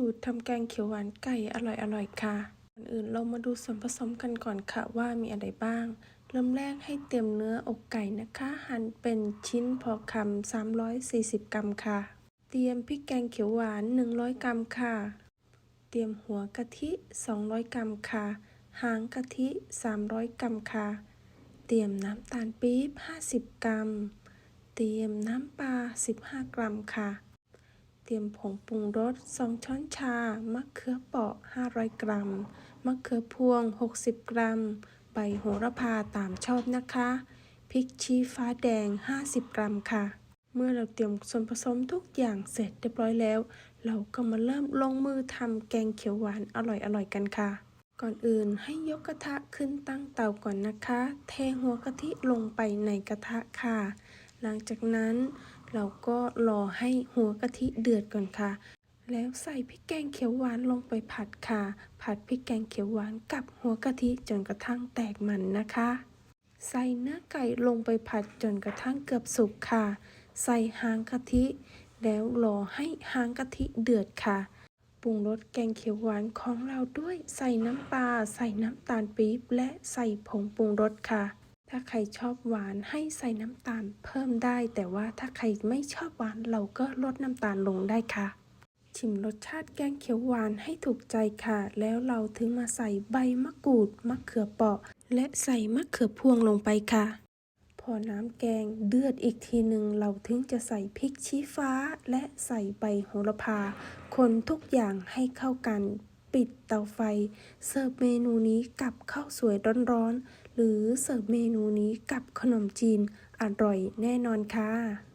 สูตรทำแกงเขียวหวานไก่อร่อยๆค่ะก่อนอื่นเรามาดูส่วนผสมกันก่อนค่ะว่ามีอะไรบ้าง เริ่มแรกให้เตรียมเนื้ออกไก่นะคะ หั่นเป็นชิ้นพอคำ340 กรัมค่ะ เตรียมพริกแกงเขียวหวาน 100 กรัมค่ะ เตรียมหัวกะทิ 200 กรัมค่ะ หางกะทิ 300 กรัมค่ะ เตรียมน้ำตาลปี๊บ 50 กรัม เตรียมน้ำปลา 15 กรัมค่ะ ตรียมผงปรุงรส 2 ช้อนชา มะเขือเปาะ 500 กรัม มะเขือพวง 60 กรัม ใบโหระพาตามชอบนะคะ พริกชี้ฟ้าแดง 50 กรัมค่ะ เมื่อเราเตรียมส่วนผสมทุกอย่างเสร็จเรียบร้อยแล้ว เราก็มาเริ่มลงมือทำแกงเขียวหวานอร่อยๆกันค่ะ ก่อนอื่นให้ยกกระทะขึ้นตั้งเตาก่อนนะคะ เทหัวกะทิลงไปในกระทะค่ะ หลังจากนั้น เราก็รอให้หัวกะทิเดือดก่อนค่ะ แล้วใส่พริกแกงเขียวหวานลงไปผัดค่ะ ผัดพริกแกงเขียวหวานกับหัวกะทิจนกระทั่งแตกมันนะคะ ใส่เนื้อไก่ลงไปผัดจนกระทั่งเกือบสุกค่ะ ใส่หางกะทิ แล้วรอให้หางกะทิเดือดค่ะปรุงรสแกงเขียวหวานของเราด้วยใส่น้ำปลาใส่น้ำตาลปี๊บและใส่ผงปรุงรสค่ะ ถ้าใครชอบหวานให้ใส่น้ำตาลเพิ่มได้ แต่ว่าถ้าใครไม่ชอบหวานเราก็ลดน้ำตาลลงได้ค่ะ ชิมรสชาติแกงเขียวหวานให้ถูกใจค่ะ แล้วเราถึงมาใส่ใบมะกรูดมะเขือเปราะ และใส่มะเขือพวงลงไปค่ะ พอน้ำแกงเดือดอีกทีหนึ่งเราถึงจะใส่พริกชี้ฟ้า และใส่ใบโหระพา คนทุกอย่างให้เข้ากัน ปิดเตาไฟ เสิร์ฟเมนูนี้กับข้าวสวยร้อนๆ หรือเสิร์ฟเมนูนี้กับขนมจีน อร่อยแน่นอนค่ะ